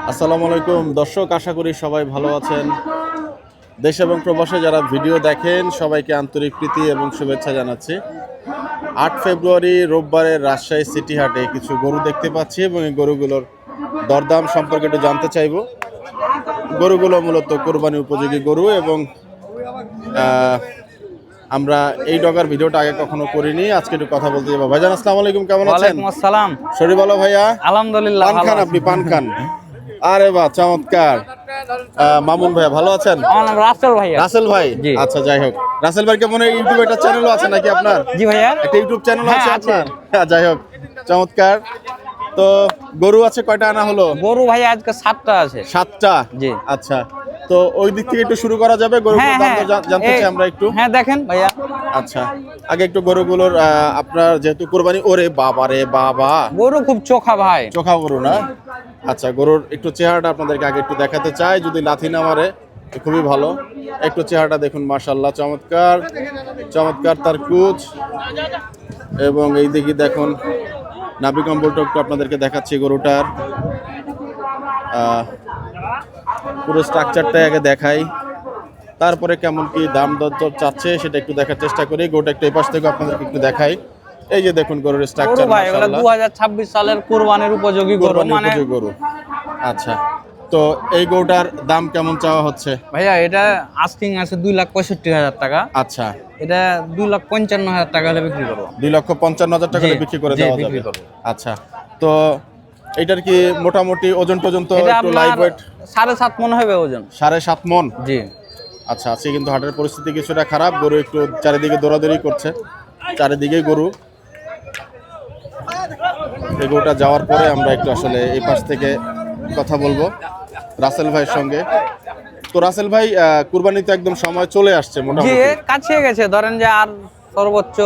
আসসালামু আলাইকুম। দর্শক আশা করি সবাই ভালো আছেন। দেশ এবং প্রবাসে যারা ভিডিও দেখেন সবাইকে আন্তরিক প্রীতি এবং শুভেচ্ছা জানাচ্ছি। আট ফেব্রুয়ারি রোববারের রাজশাহী সিটি হাটে কিছু গরু দেখতে পাচ্ছি এবং এই গরুগুলোর দরদাম সম্পর্কে একটু জানতে চাইব। গরুগুলো মূলত কোরবানি উপযোগী গরু এবং আহ, আমরা এই ডগার ভিডিওটা আগে কখনো করিনি। আজকে একটু কথা বলতে যাব। ভাইজান আসসালামু আলাইকুম। কেমন আছেন? আসসালাম। শরীর ভালো ভাইয়া? আলহামদুলিল্লাহ পান খান আপনি? পান খান? আরে বাহ চমৎকার। মামুন ভাইয়া ভালো আছেন? রাসেল ভাইয়া। রাসেল ভাই? আচ্ছা যাই হোক। রাসেল ভাই কেমন ইউটিউব একটা চ্যানেলও আছে নাকি আপনার? জি ভাইয়া। একটা ইউটিউব চ্যানেল আছে। আপনার? হ্যাঁ যাই হোক চমৎকার। তো গরু আছে কয়টা আনা হলো? গরু ভাই আজকে সাতটা আছে। সাতটা? জি। আচ্ছা তো ওই দিক থেকে একটু শুরু করা যাবে? গরুগুলোর হ্যাঁ দাম হ্যাঁ। জানতে চাই আমরা একটু। হ্যাঁ দেখেন ভাইয়া। আচ্ছা আগে একটু গরুগুলোর আহ, আপনার যেহেতু কোরবানি ওরে বাবা রে বাবা। গরু খুব চোখা ভাই। চোখা গরু না? আচ্ছা গরুর একটু চেহারাটা আপনাদেরকে আগে একটু দেখাতে চাই, যদি লাথি না মারে খুবই ভালো। একটু চেহারাটা দেখুন মাশাল্লাহ চমৎকার। চমৎকার তার কুচ। এবং এই দিকে দেখুন, নাভি কম্বলটা একটু আপনাদেরকে দেখাচ্ছি গরুটার। পুরো স্ট্রাকচারটাই আগে দেখাই। তারপরে কেমন কি দাম দর চাচ্ছে, সেটা একটু দেখার চেষ্টা করি। গরুটা একটু এই পাশ থেকে আপনাদেরকে একটু দেখাই। এই যে দেখুন গরুর গরু স্ট্রাকচার ভাই ওগুলা দু হাজার ছাব্বিশ সালের কুরবানির উপযোগী গরু মানে উপযোগী গরু। আচ্ছা। তো এই গরুটার দাম কেমন চাওয়া হচ্ছে? ভাইয়া এটা আস্কিং আছে দুই লাখ পঁয়ষট্টি হাজার টাকা। আচ্ছা। এটা দুই লাখ পঞ্চান্ন হাজার টাকা হলে বিক্রি করব। দুই লক্ষ পঞ্চান্ন হাজার টাকা জি, বিক্রি করে দেওয়া যাবে। আচ্ছা। তো এটার কি মোটামুটি ওজন পর্যন্ত একটু লাইভ ওয়েট সাড়ে সাত মনে হবে ওজন। সাড়ে সাত মন? জি। আচ্ছা আজকে কিন্তু হাটের পরিস্থিতি কিছুটা খারাপ। গরু একটু চারিদিকে দৌড়াদৌড়ি করছে। চারিদিকে গরু এই গরুটা যাওয়ার পরে আমরা একটু আসলে এই পাশ থেকে কথা বলব রাসেল ভাইয়ের সঙ্গে। তো রাসেল ভাই আহ, কুরবানিতে একদম সময় চলে আসছে মোটামুটি। কাছে গেছে ধরেন যে আর সর্বোচ্চ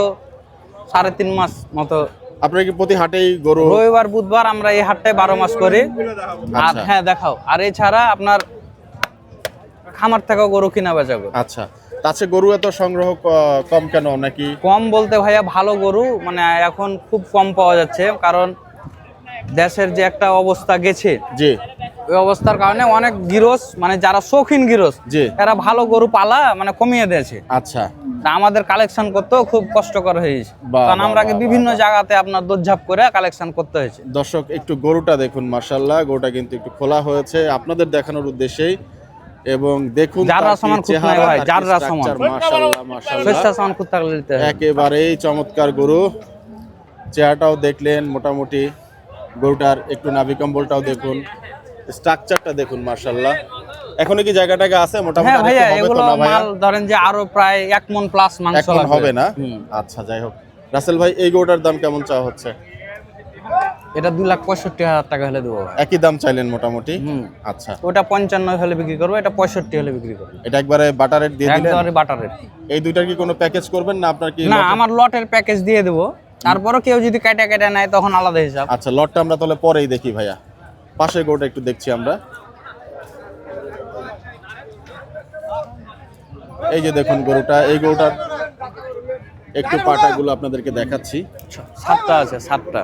সাড়ে তিন মাস মতো। আপনার কি প্রতি হাটেই গরু রবিবার বুধবার আমরা এই হাটটায় বারো মাস করি। আর আচ্ছা। হ্যাঁ দেখাও। আর এছাড়া আপনার খামার থেকেও গরু কিনা বেচা আচ্ছা। তাছে গরু এত সংগ্রহ কম কেন নাকি? কম বলতে ভাইয়া ভালো গরু মানে এখন খুব কম পাওয়া যাচ্ছে কারণ দেশের যে একটা অবস্থা গেছে জি। ওই অবস্থার কারণে অনেক গিরস মানে যারা শৌখিন গিরস জি। এরা ভালো গরু পালা মানে কমিয়ে দিয়েছে। আচ্ছা। তা আমাদের কালেকশন করতেও খুব কষ্টকর হয়েছে। কারণ আমরা। বিভিন্ন জায়গাতে আপনার দোঝাপ করে কালেকশন করতে হয়েছে। দর্শক একটু গরুটা দেখুন মার্শাল্লাহ গরুটা কিন্তু একটু খোলা হয়েছে। আপনাদের দেখানোর উদ্দেশ্যেই এবং দেখুন যাররা সমান খুঁত নাই ভাই, তার কি যাররা structure, সমান। মাশাআল্লাহ মাশাআল্লাহ। স্বেচ্ছা সামান থাকলে দিতে একেবারেই চমৎকার গরু। চেহারাটাও দেখলেন মোটামুটি গরুটার একটু নাভি কম্বলটাও দেখুন। স্ট্রাকচারটা দেখুন মার্শাল্লাহ এখনও কি জায়গাটাকে আছে? মোটামুটি হ্যাঁ হবে তো না ধরেন যে আরও প্রায় এক মন প্লাস মাংস হবে না? আচ্ছা যাই হোক। রাসেল ভাই এই গরুটার দাম কেমন চাওয়া হচ্ছে? এটা দুই লাখ পঁয়ষট্টি হাজার টাকা হলে দেবো একই দাম চাইলেন মোটামুটি? হুম। আচ্ছা। ওটা পঞ্চান্ন হলে বিক্রি করব এটা পঁয়ষট্টি হলে বিক্রি করব। এটা একবারে বাটার রেট দিয়ে দিলেন? একবারে বাটারের এই দুইটার কি কোনো প্যাকেজ করবেন না আপনার কি না আমার লটের প্যাকেজ দিয়ে দেবো। তারপরও কেউ যদি কাটা কাটা নেয় তখন আলাদা হিসাব। আচ্ছা লটটা আমরা তাহলে পরেই দেখি ভাইয়া। পাশে গরুটা একটু দেখছি আমরা। এই যে দেখুন গরুটা এই গরুটার একটু পাটাগুলো আপনাদেরকে দেখাচ্ছি। সাতটা আছে সাতটা।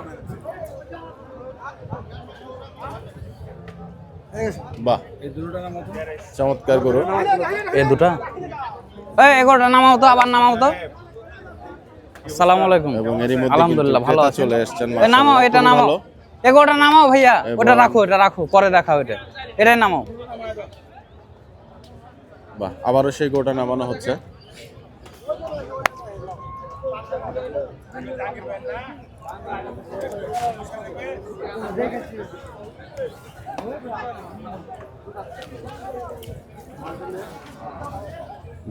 বাহ। চমৎকার গরু। এই দুটা? এই এগারোটা নামাও তো আবার নামাও তো আসসালামু আলাইকুম এবং এরই মধ্যে আলহামদুলিল্লাহ ভালো আছে। চলে এসেছেন নামাও এটা নামাও এগারোটা নামাও ভাইয়া ওটা রাখো এটা রাখো পরে এটাই নামাও বাহ আবারও সেই গরুটা নামানো হচ্ছে।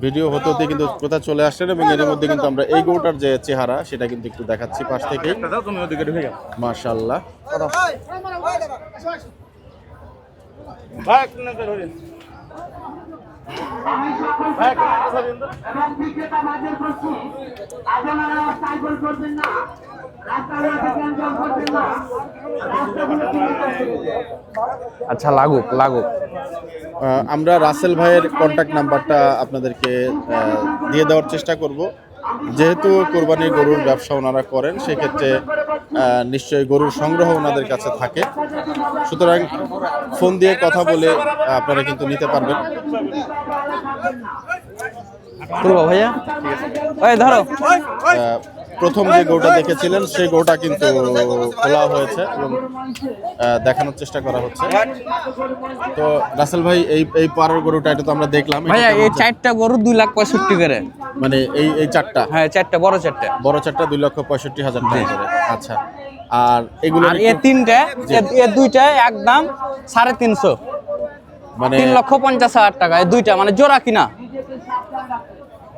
ভিডিও হতে হতে কিন্তু কোথা চলে আসছেন এবং এর মধ্যে কিন্তু আমরা এই গোটার যে চেহারা সেটা কিন্তু একটু দেখাচ্ছি পাশ থেকে মাশাল্লাহ এবং বিক্রেতা মাঝের করছি আপনারা সাইকেল করবেন না। আচ্ছা লাগুক লাগুক। আমরা রাসেল ভাইয়ের কন্ট্যাক্ট নাম্বারটা আপনাদেরকে দিয়ে দেওয়ার চেষ্টা করব। যেহেতু কোরবানি গরুর ব্যবসা ওনারা করেন সেক্ষেত্রে নিশ্চয়ই গরুর সংগ্রহ ওনাদের কাছে থাকে। সুতরাং ফোন দিয়ে কথা বলে আপনারা কিন্তু নিতে পারবেন। ভাইয়া? ধরো। প্রথম যে গরুটা দেখেছিলেন সেই গরুটা কিন্তু খোলা হয়েছে এবং দেখানোর চেষ্টা করা হচ্ছে। তো রাসেল ভাই এই এই পাড়ার গরুটা এটা তো আমরা দেখলাম। ভাইয়া এই চারটা গরু দুই লাখ পঁয়ষট্টি করে। মানে এই এই চারটা? হ্যাঁ চারটা বড় চারটা। বড় চারটা দুই লক্ষ পঁয়ষট্টি হাজার টাকা করে। আচ্ছা আর এগুলো আর এ তিনটা এ- এ দুইটা একদম সাড়ে তিনশো। মানে তিন লক্ষ পঞ্চাশ হাজার টাকা এই দুইটা মানে জোড়া কিনা।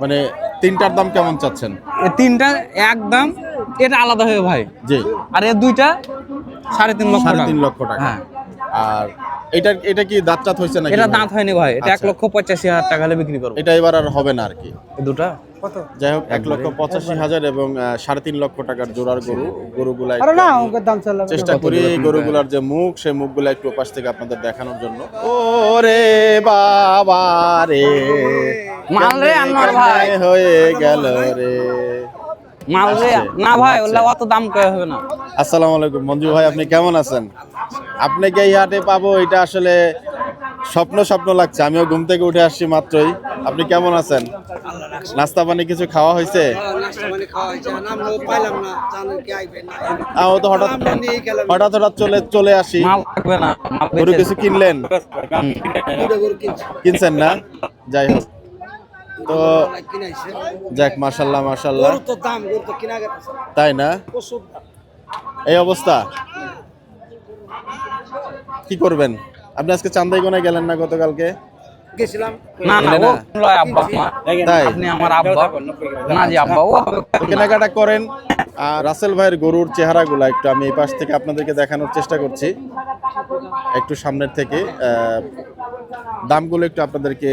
মানে তিনটার দাম কেমন চাচ্ছেন? এই তিনটা একদম এটা আলাদা হয়ে ভাই। জি। আর এর দুইটা সাড়ে তিন লক্ষ সাড়ে টাকা। তিন লক্ষ টাকা। হ্যাঁ। আর এটা এটা কি দাঁত টাত হয়েছে নাকি এটা? দাঁত হয়নি ভাই এটা এক আচ্ছা। লক্ষ পঁচাশি হাজার টাকা হলে বিক্রি করব। এটা এবার আর হবে না আর কি। দুটা? যাই হোক এক লক্ষ পঁচাশি হাজার এবং সাড়ে তিন লক্ষ টাকার জোড়ার গরু গরুগুলা চেষ্টা করি এই গরুগুলার যে মুখ সেই মুখগুলা একটু পাশ থেকে আপনাদের দেখানোর জন্য। ও রে বাবা রে। মাল রে আনোয়ার ভাই। হয়ে গেল রে? মাল রে না ভাই ওগুলা অত দাম কয়ে হবে না। আসসালামু আলাইকুম। মঞ্জু ভাই আপনি কেমন আছেন? আপনাকে এই হাটে পাবো? এটা আসলে স্বপ্ন স্বপ্ন লাগছে। আমিও ঘুম থেকে উঠে আসছি মাত্রই। আপনি কেমন আছেন? নাস্তা পানি কিছু খাওয়া হয়েছে? তো হঠাৎ হঠাৎ হঠাৎ চলে চলে আসি। মাল লাগবে না মাল গরু কিছু কিনলেন? কিনছেন না? যাই হোক। তো যাক মাশাল্লাহ মাশাল্লাহ গরু তো দাম গরু তো কিনা গেছে। তাই না? এই অবস্থা। কি করবেন? আপনি আজকে চান্দাইগোনায় গেলেন না গতকালকে? গেছিলাম। না না ও লয় আব্বা। তাই? আপনি আমার আব্বা। না জি আব্বা ও কেনাকাটা করেন। আর রাসেল ভাইয়ের গরুর চেহারাগুলো একটু আমি এই পাশ থেকে আপনাদেরকে দেখানোর চেষ্টা করছি। একটু সামনের থেকে আহ, দামগুলো একটু আপনাদেরকে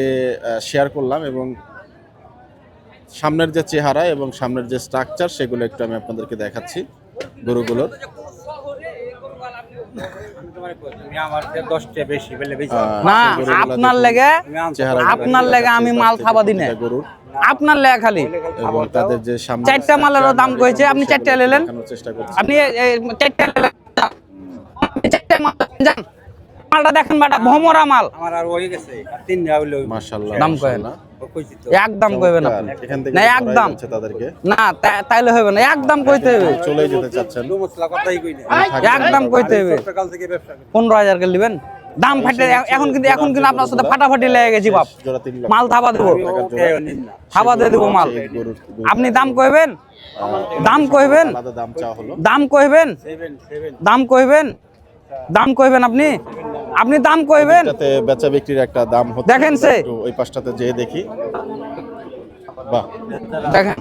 শেয়ার করলাম এবং সামনের যে চেহারা এবং সামনের যে স্ট্রাকচার সেগুলো একটু আমি আপনাদেরকে দেখাচ্ছি গরুগুলোর। না আপনার লেগে আপনার লেগে আমি মাল দিনে। গরুর। আপনার লেগে খালি। এবং তাদের যে সামনে চারটা মালেরও দাম কয়েছে, আপনি চারটা নিলেন? আপনি চারটা লেগে চারটা মাল যান। মালটা দেখেন বাটা ভমরা মাল। আমার আর ওই গেছে তিন হইল মাশাআল্লাহ। দাম তো। একদম কইবেন আপনি। এখান থেকে না একদম। তাদেরকে। না তাইলে হবে না একদম কইতে হবে। চলে যেতে চাচ্ছেন। দু মশলা কথাই কই না। একদম কইতে হবে। সকাল থেকে ব্যবসা করি। পনেরো হাজার কে নেবেন। দাম ফাটে এখন কিন্তু এখন কিন্তু আপনার সাথে ফাটাফাটি লেগে গেছি বাপ। মাল থাবা দেবো। না। থাবা দিয়ে দেবো মাল। আপনি দাম কইবেন? দাম কইবেন? দাম কইবেন? সেভেন সেভেন দাম কইবেন? দাম কইবেন আপনি? আপনি দাম কইবেন? যাতে বেচা বিক্রির একটা দাম হচ্ছে। দেখেন সে। ওই পাশটাতে যেয়ে দেখি। বাহ। দেখেন।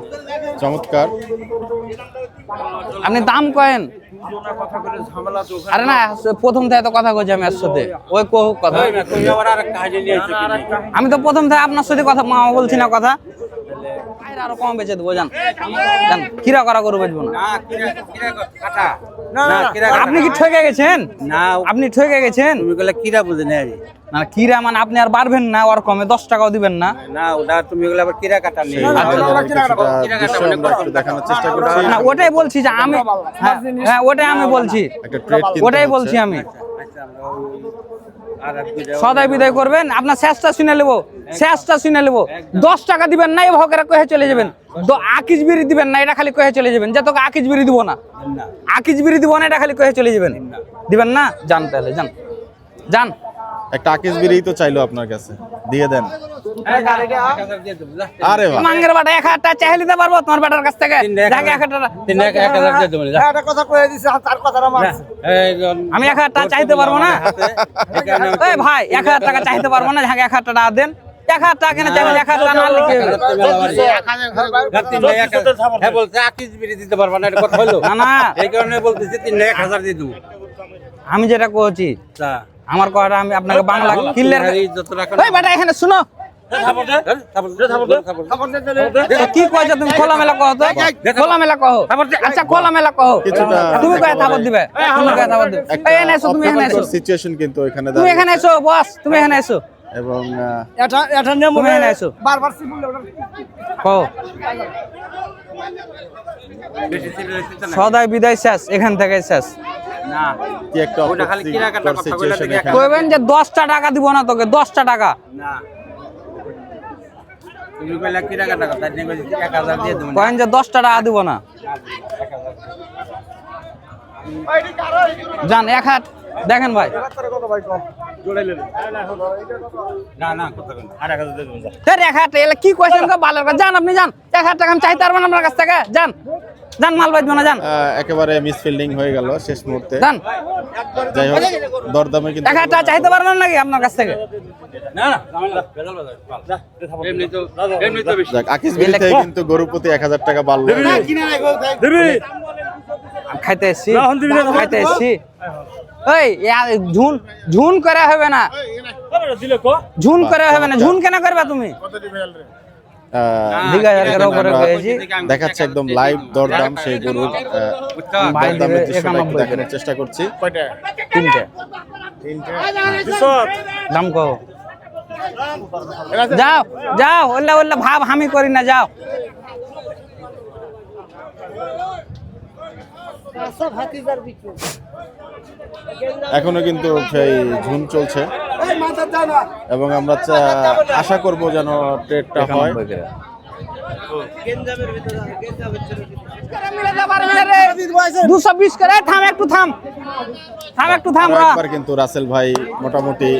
চমৎকার। আপনি দাম কয়েন। আরে না প্রথম থেকে তো কথা কইছি আমি এর সাথে। ওই কহুক কথা। আমি তো প্রথম থেকে আপনার সাথে কথা মা বলছি না কথা। আরও কম বেচে দেবো জান। জান কিরা করা করব বেচবো না। আপনি কি ঠকে গেছেন? না আপনি ঠকে গেছেন? তুমি গেলে কিরা বুঝে না না কিরা মানে আপনি আর বাড়বেন না ওর কমে দশ টাকাও দিবেন না। না ওটা তুমি গেলে আবার কিরা কাটা নেই? দেখানোর চেষ্টা করছি। না ওটাই বলছি যে আমি হ্যাঁ, হ্যাঁ ওটাই আমি বলছি। ওটাই বলছি আমি। সদাই বিদায় করবেন। আপনার শেষটা শুনে নেব শেষটা শুনে নেব। দশ টাকা দিবেন না এই ভকেরা কহে চলে যাবেন। তো আকিজ বিড়ি দিবেন না এটা খালি কহে চলে যাবেন। যে তোকে আকিজ বিড়ি দিব না। না। আকিজ বিড়ি দিব না এটা খালি কহে চলে যাবেন। দিবেন না? যান তাহলে যান। যান। একটা আকিজ বিড়ি তো চাইলো আপনার কাছে। দিয়ে দেন। আরে মাঙ্গের বাটা এক হাজার চাইলে দিতে পারব তোমার বেটার কাছ থেকে। আমি এক হাজার টাকা চাইতে পারব না। ভাই এক হাজার টাকা চাইতে পারব না এক হাজার টাকা দেন। এক হাজার টাকা কেন এক হাজার টাকা না লিখে না, তিন এক হাজার- হ্যাঁ, বলছে আকিস বিড়ি দিতে পারবা না, এটা কথা হলো? না না। এই কারণে বলতেছি তিন এক হাজার দিয়ে দেবো। আমি যেটা কইছি আমার কথাটা আমি আপনাকে বাংলা ক্লিয়ার এই যত টাকা এই বেটা এখানে শুনো। কি তুমি খোলা মেলা কহ। খোলা মেলা কহ। আচ্ছা খোলা মেলা তুমি দিবে? তুমি এখানে তুমি এখানে তুমি এখানে এটা সদাই বিদায় শেষ এখান থেকে শেষ। না। যে 10টা টাকা দিব না তোকে 10টা টাকা। না। কয়েন যে দশটা টাকা দিব না। যান এক হাত। দেখেন ভাই। না না কত কোন 8000 দিয়ে দেব স্যার এক এলে কি কোয়েশ্চেন যান আপনি যান। এক হাজার টাকা আমি চাইতে পারবেন আপনার কাছ থেকে। যান। যান মাল বাজবে না যান। একেবারে মিসফিল্ডিং হয়ে গেল শেষ মুহূর্তে। যান। যাই হোক দরদামে কিন্তু এক হাজার টাকা চাইতে পারবেন নাকি আপনার কাছ আকিস থেকে কিন্তু গরু প্রতি এক হাজার টাকা বাড়লো। খাইতে এসছি। খাইতে এসছি। ওই ঝুন ঝুন করে হবে না। ঝুন করে হবে না। ঝুন কেন করবা তুমি? দেখাচ্ছে একদম লাইভ দরদাম সেই গরুর আহ, ভাই দরদামের দৃশ্যটা দেখানোর চেষ্টা করছি। তিনটে। দাম কো যাও যাও ওল্লা ওল্লা ভাব আমি করি না যাও। এখনও কিন্তু সেই ঝুম চলছে। এবং আমরা আশা করব যেন ট্রেডটা হয়। দুশো বিশ করে থাম একটু থাম। থাম একটু থাম। একবার কিন্তু রাসেল ভাই মোটামুটি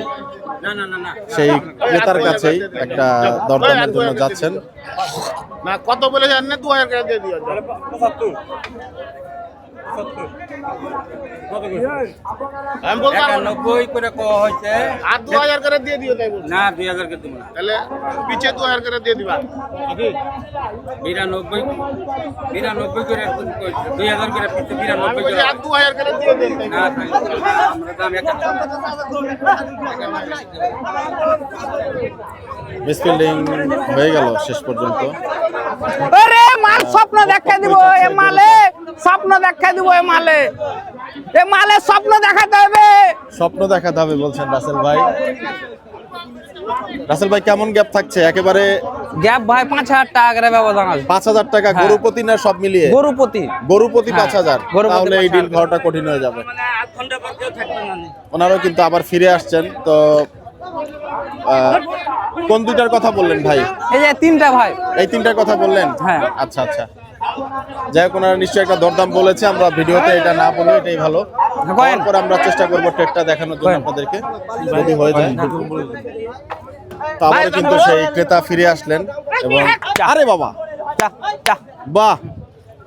না না না না সেই ক্রেতার কাছেই একটা দরদামের জন্য যাচ্ছেন। না কত বলে জানেন দু হাজার দিয়ে একানব্বই করে কো হয়েছে। আর দু হাজার করে দিয়ে দিও তাই না দুই হাজার কে দেবো না। তাহলে পিছে দু হাজার করে দিয়ে দিবা। বিরানব্বই। বিরানব্বই করে দুই হাজার করে পিছে বিরানব্বই করে। আর দু হাজার করে দিয়ে দেন না মিসফিল্ডিং হয়ে গেল শেষ পর্যন্ত। আরে স্বপ্ন দেখা দিব এ মালে স্বপ্ন দেখা দিব এ মালে। এ মালে স্বপ্ন দেখাতে হবে। স্বপ্ন দেখাতে হবে বলছেন রাসেল ভাই। রাসেল ভাই কেমন গ্যাপ থাকছে? একেবারে গ্যাপ ভাই পাঁচ হাজার টাকা করে ব্যবধান আছে। পাঁচ হাজার টাকা হ্যাঁ। গরুপতি না সব মিলিয়ে? গরুপতি। গরুপতি হ্যাঁ, পাঁচ হাজার। গরুপতি তাহলে এই ডিল খাওয়াটা কঠিন হয়ে যাবে। ওনারাও কিন্তু আবার ফিরে আসছেন তো কোন দুইটার কথা বললেন ভাই? এই যে তিনটা ভাই। এই তিনটার কথা বললেন? হ্যাঁ। আচ্ছা আচ্ছা। যাই হোক ওনারা নিশ্চয়ই একটা দরদাম বলেছে আমরা ভিডিওতে এটা না বলে এটাই ভালো। তারপর আমরা চেষ্টা করব ট্রেডটা দেখানোর জন্য আপনাদেরকে যদি হয়ে যায়। তো আবার কিন্তু সেই ক্রেতা ফিরে আসলেন এবং আরে বাবা! বাহ!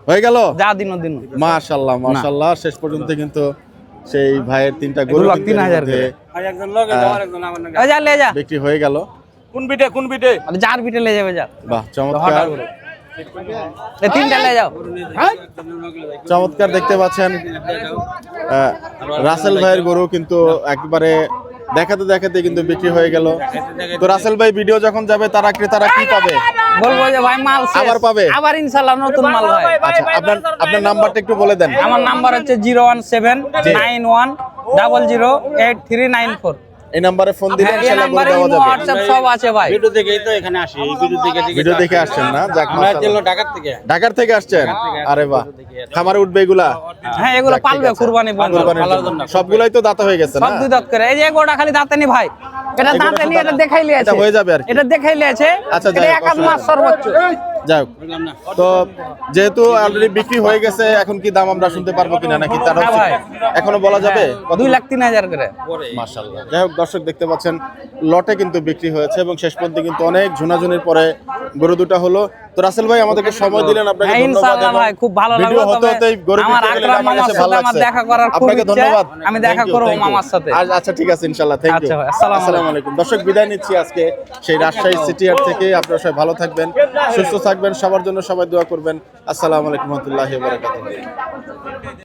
হয়ে গেল? যা দিন দিন। মাশাল্লাহ মাশাল্লাহ। শেষ পর্যন্ত কিন্তু সেই ভাইয়ের তিনটা গরু তিন হাজার বিক্রি হয়ে গেল। কোন বিটে কোন বিটে? যার বিটে লে যাবে যা। বাহ চমৎকার। যাও। চমৎকার দেখতে পাচ্ছেন রাসেল ভাইয়ের গরু কিন্তু একবারে দেখাতে দেখাতে কিন্তু বিক্রি হয়ে গেল। তো রাসেল ভাই ভিডিও যখন যাবে তারা ক্রেতারা কি পাবে? বলব যে ভাই মাল শেষ। আবার পাবে? আবার ইনশাল্লাহ নতুন মাল ভাই আচ্ছা আপনার আপনার নাম্বারটা একটু বলে দেন। আমার নাম্বার হচ্ছে zero one seven nine one double zero eight three nine four. এই নাম্বারে ফোন দিলে এই ইনশাআল্লাহ গরু দেওয়া যাবে। হোয়াটসঅ্যাপ সব আছে ভাই। ভিডিও দেখেই তো এখানে আসি ভিডিও দেখে দেখে ভিডিও দেখে আসছেন না? যাক মাশাআল্লাহ। থেকে। ঢাকার থেকে আসছেন? আরে বাহ। খামারে উঠবে এগুলা? হ্যাঁ এগুলো পালবে কুরবানি জন্য। সবগুলাই তো দাতা হয়ে গেছে না? সব দুই দাঁত করে। এই যে গোটা খালি দাঁতে নি ভাই। এটা দাঁতে নি এটা দাঁত- দেখাই লিয়েছে এটা হয়ে যাবে আর এটা দেখাই লিয়েছে আচ্ছা, এক মাস সর্বোচ্চ। যাই হোক। তো যেহেতু অলরেডি বিক্রি হয়ে গেছে এখন কি দাম আমরা শুনতে পারব কিনা নাকি তার হ্যাঁ এখনও বলা যাবে? কত? দুই লাখ তিন হাজার করে। মাশাআল্লাহ। যাই হোক দর্শক দেখতে পাচ্ছেন লটে কিন্তু বিক্রি হয়েছে এবং শেষ পর্যন্ত কিন্তু অনেক ঝুনাঝুনির পরে গরু দুটা হলো। তো রাসেল ভাই আমাদেরকে সময় দিলেন আপনাকে হ্যাঁ, ধন্যবাদ ইনশাআল্লাহ ভাই, খুব ভালো লাগল, তবে আমার আকরাম মামার সাথে আমার দেখা করার খুব আপনাকে ধন্যবাদ। আমি দেখা করব. মামার সাথে। আচ্ছা ঠিক আছে ইনশাআল্লাহ। থ্যাংক ইউ আচ্ছা আসসালামু আসসালামু আলাইকুম। দর্শক বিদায় নিচ্ছি আজকে সেই রাজশাহী সিটিআর থেকে। আপনারা সবাই ভালো থাকবেন সুস্থ থাকবেন সবার জন্য সবাই দোয়া করবেন। আসসালামু আলাইকুম রহমতুল্লাহি ওয়া বারাকাতুহু।